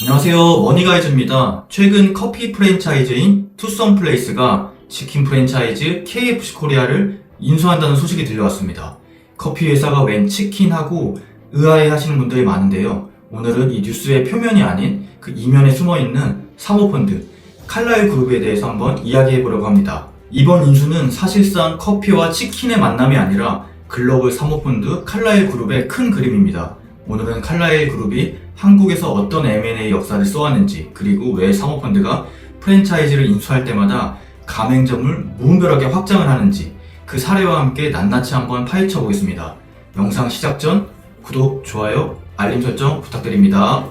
안녕하세요. 머니가이즈입니다. 최근 커피 프랜차이즈인 투썸 플레이스가 치킨 프랜차이즈 KFC 코리아를 인수한다는 소식이 들려왔습니다. 커피 회사가 웬 치킨하고 의아해 하시는 분들이 많은데요. 오늘은 이 뉴스의 표면이 아닌 그 이면에 숨어 있는 사모펀드 칼라일 그룹에 대해서 한번 이야기해 보려고 합니다. 이번 인수는 사실상 커피와 치킨의 만남이 아니라 글로벌 사모펀드 칼라일 그룹의 큰 그림입니다. 오늘은 칼라일 그룹이 한국에서 어떤 M&A 역사를 써왔는지 그리고 왜 사모펀드가 프랜차이즈를 인수할 때마다 가맹점을 무분별하게 확장을 하는지 그 사례와 함께 낱낱이 한번 파헤쳐 보겠습니다. 영상 시작 전 구독, 좋아요, 알림 설정 부탁드립니다.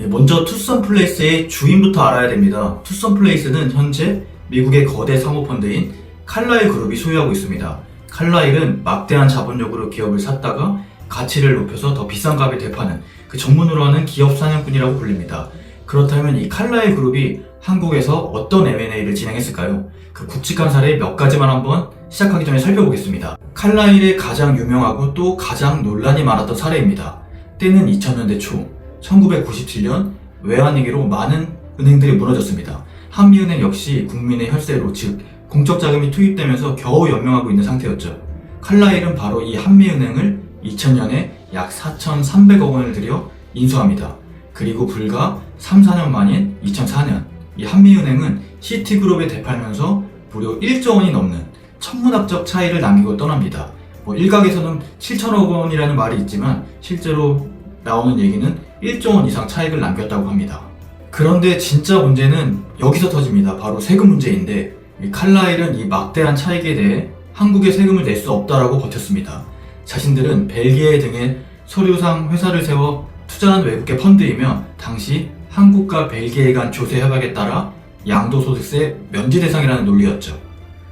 예, 먼저 투썸 플레이스의 주인부터 알아야 됩니다. 투썸 플레이스는 현재 미국의 거대 사모펀드인 칼라일 그룹이 소유하고 있습니다. 칼라일은 막대한 자본력으로 기업을 샀다가 가치를 높여서 더 비싼 값에 되파는 그 전문으로 하는 기업 사냥꾼이라고 불립니다. 그렇다면 이 칼라일 그룹이 한국에서 어떤 M&A를 진행했을까요? 그 굵직한 사례 몇 가지만 한번 시작하기 전에 살펴보겠습니다. 칼라일의 가장 유명하고 또 가장 논란이 많았던 사례입니다. 때는 2000년대 초, 1997년 외환위기로 많은 은행들이 무너졌습니다. 한미은행 역시 국민의 혈세로 즉 공적 자금이 투입되면서 겨우 연명하고 있는 상태였죠. 칼라일은 바로 이 한미은행을 2000년에 약 4,300억 원을 들여 인수합니다. 그리고 불과 3, 4년 만인 2004년 이 한미은행은 시티그룹에 되팔면서 무려 1조 원이 넘는 천문학적 차이를 남기고 떠납니다. 뭐 일각에서는 7천억 원이라는 말이 있지만 실제로 나오는 얘기는 1조 원 이상 차익을 남겼다고 합니다. 그런데 진짜 문제는 여기서 터집니다. 바로 세금 문제인데 이 칼라일은 이 막대한 차익에 대해 한국에 세금을 낼 수 없다라고 버텼습니다. 자신들은 벨기에 등의 서류상 회사를 세워 투자한 외국계 펀드이며 당시 한국과 벨기에 간 조세 협약에 따라 양도소득세 면제 대상이라는 논리였죠.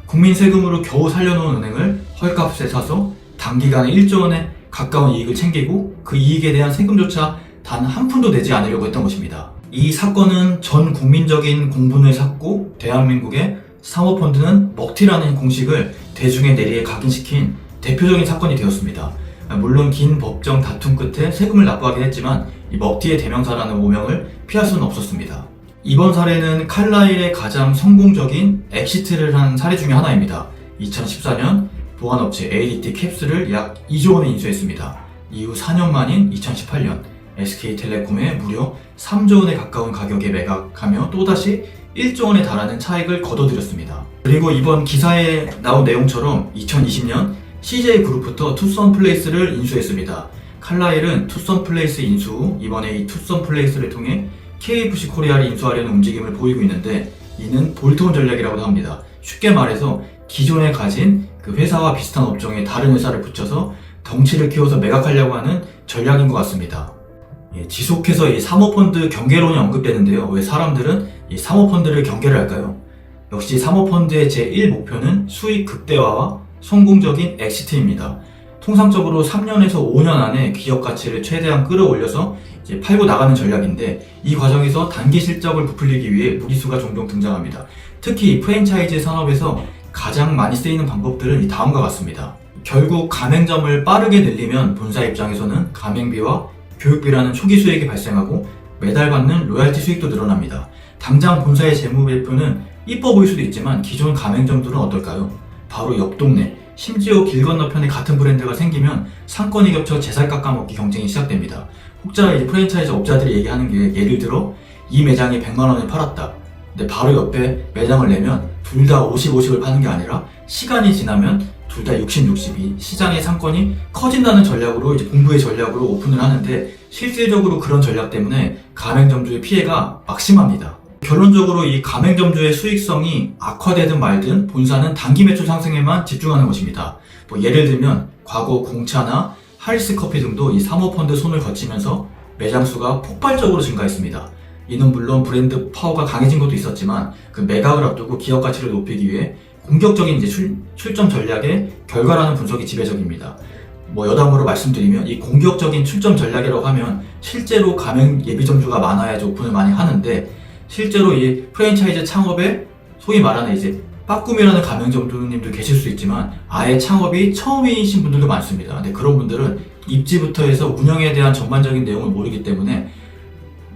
국민 세금으로 겨우 살려놓은 은행을 헐값에 사서 단기간에 1조 원에 가까운 이익을 챙기고 그 이익에 대한 세금조차 단 한 푼도 내지 않으려고 했던 것입니다. 이 사건은 전 국민적인 공분을 샀고 대한민국의 사모펀드는 먹튀라는 공식을 대중의 내리에 각인시킨 대표적인 사건이 되었습니다. 물론 긴 법정 다툼 끝에 세금을 납부하긴 했지만 이 먹튀의 대명사라는 오명을 피할 수는 없었습니다. 이번 사례는 칼라일의 가장 성공적인 엑시트를 한 사례 중에 하나입니다. 2014년 보안업체 ADT 캡스를 약 2조 원에 인수했습니다. 이후 4년 만인 2018년 SK텔레콤에 무려 3조 원에 가까운 가격에 매각하며 또다시 1조 원에 달하는 차익을 거둬들였습니다. 그리고 이번 기사에 나온 내용처럼 2020년 CJ 그룹부터 투썸 플레이스를 인수했습니다. 칼라일은 투썸 플레이스 인수 후 이번에 이 투썸 플레이스를 통해 KFC 코리아를 인수하려는 움직임을 보이고 있는데 이는 볼트온 전략이라고 합니다. 쉽게 말해서 기존에 가진 그 회사와 비슷한 업종에 다른 회사를 붙여서 덩치를 키워서 매각하려고 하는 전략인 것 같습니다. 예, 지속해서 이 사모펀드 경계론이 언급되는데요. 왜 사람들은 이 사모펀드를 경계를 할까요? 역시 사모펀드의 제1 목표는 수익 극대화와 성공적인 엑시트입니다. 통상적으로 3년에서 5년 안에 기업 가치를 최대한 끌어올려서 이제 팔고 나가는 전략인데 이 과정에서 단기 실적을 부풀리기 위해 무리수가 종종 등장합니다. 특히 이 프랜차이즈 산업에서 가장 많이 쓰이는 방법들은 이 다음과 같습니다. 결국 가맹점을 빠르게 늘리면 본사 입장에서는 가맹비와 교육비라는 초기 수익이 발생하고 매달 받는 로얄티 수익도 늘어납니다. 당장 본사의 재무 배표는 이뻐 보일 수도 있지만 기존 가맹점들은 어떨까요? 바로 옆 동네, 심지어 길 건너편에 같은 브랜드가 생기면 상권이 겹쳐 제살 깎아먹기 경쟁이 시작됩니다. 혹자 이제 프랜차이즈 업자들이 얘기하는 게 예를 들어 이 매장이 100만 원에 팔았다. 근데 바로 옆에 매장을 내면 둘 다 50, 50을 파는 게 아니라 시간이 지나면 둘 다 60, 60이 시장의 상권이 커진다는 전략으로 이제 공부의 전략으로 오픈을 하는데 실질적으로 그런 전략 때문에 가맹점주의 피해가 막심합니다. 결론적으로 이 가맹점주의 수익성이 악화되든 말든 본사는 단기 매출 상승에만 집중하는 것입니다. 뭐 예를 들면 과거 공차나 하리스 커피 등도 이 사모펀드 손을 거치면서 매장 수가 폭발적으로 증가했습니다. 이는 물론 브랜드 파워가 강해진 것도 있었지만 그 매각을 앞두고 기업 가치를 높이기 위해 공격적인 이제 출, 출점 전략의 결과라는 분석이 지배적입니다. 뭐 여담으로 말씀드리면 이 공격적인 출점 전략이라고 하면 실제로 가맹 예비점주가 많아야지 오픈을 많이 하는데 실제로 이 프랜차이즈 창업에 소위 말하는 이제 빠꿈이라는 가맹점주님도 계실 수 있지만 아예 창업이 처음이신 분들도 많습니다. 근데 그런 분들은 입지부터 해서 운영에 대한 전반적인 내용을 모르기 때문에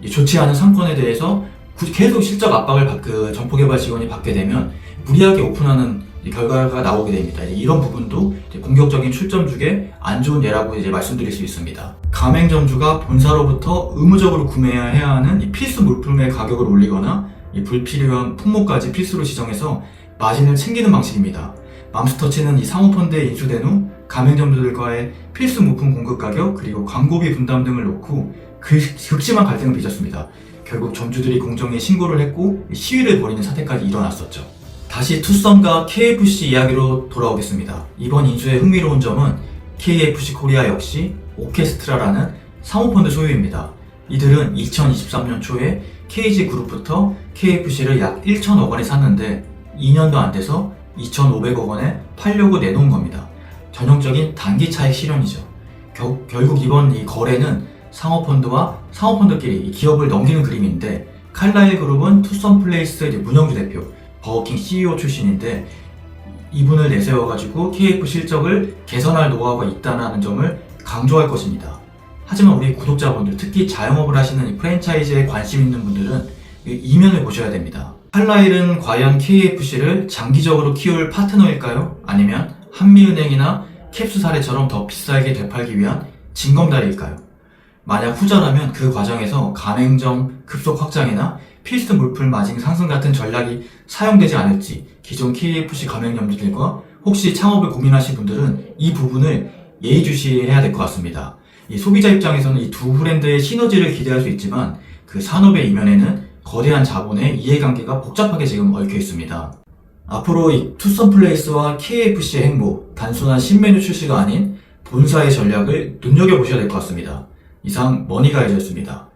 이 좋지 않은 상권에 대해서 구- 계속 실적 압박을 받, 그 점포개발 지원이 받게 되면 무리하게 오픈하는 이 결과가 나오게 됩니다. 이런 부분도 공격적인 출점주의 안 좋은 예라고 이제 말씀드릴 수 있습니다. 가맹점주가 본사로부터 의무적으로 구매해야 하는 이 필수 물품의 가격을 올리거나 이 불필요한 품목까지 필수로 지정해서 마진을 챙기는 방식입니다. 맘스터치는 이 사모펀드에 인수된 후 가맹점주들과의 필수 물품 공급 가격 그리고 광고비 분담 등을 놓고 그- 극심한 갈등을 빚었습니다. 결국 점주들이 공정에 신고를 했고 시위를 벌이는 사태까지 일어났었죠. 다시 투썸과 KFC 이야기로 돌아오겠습니다. 이번 인수의 흥미로운 점은 KFC 코리아 역시 오케스트라라는 사모펀드 소유입니다. 이들은 2023년 초에 KG 그룹부터 KFC를 약 1천억 원에 샀는데 2년도 안 돼서 2,500억 원에 팔려고 내놓은 겁니다. 전형적인 단기 차익 실현이죠. 겨- 결국 이번 이 거래는 상호펀드와 상호펀드끼리 이 기업을 넘기는 그림인데 칼라일 그룹은 투썸 플레이스 문영주 대표, 버거킹 CEO 출신인데 이분을 내세워가지고 KF 실적을 개선할 노하우가 있다는 점을 강조할 것입니다. 하지만 우리 구독자분들, 특히 자영업을 하시는 이 프랜차이즈에 관심 있는 분들은 이 이면을 보셔야 됩니다. 칼라일은 과연 KFC를 장기적으로 키울 파트너일까요? 아니면 한미은행이나 캡스 사례처럼 더 비싸게 되팔기 위한 징검다리일까요? 만약 후자라면 그 과정에서 가맹점 급속 확장이나 필수 물품 마진 상승 같은 전략이 사용되지 않을지 기존 KFC 가맹점들과 혹시 창업을 고민하신 분들은 이 부분을 예의주시해야 될 것 같습니다. 이 소비자 입장에서는 이 두 브랜드의 시너지를 기대할 수 있지만 그 산업의 이면에는 거대한 자본의 이해관계가 복잡하게 지금 얽혀 있습니다. 앞으로 이 투썸플레이스와 KFC의 행보, 단순한 신메뉴 출시가 아닌 본사의 전략을 눈여겨보셔야 될 것 같습니다. 이상 머니가이즈였습니다.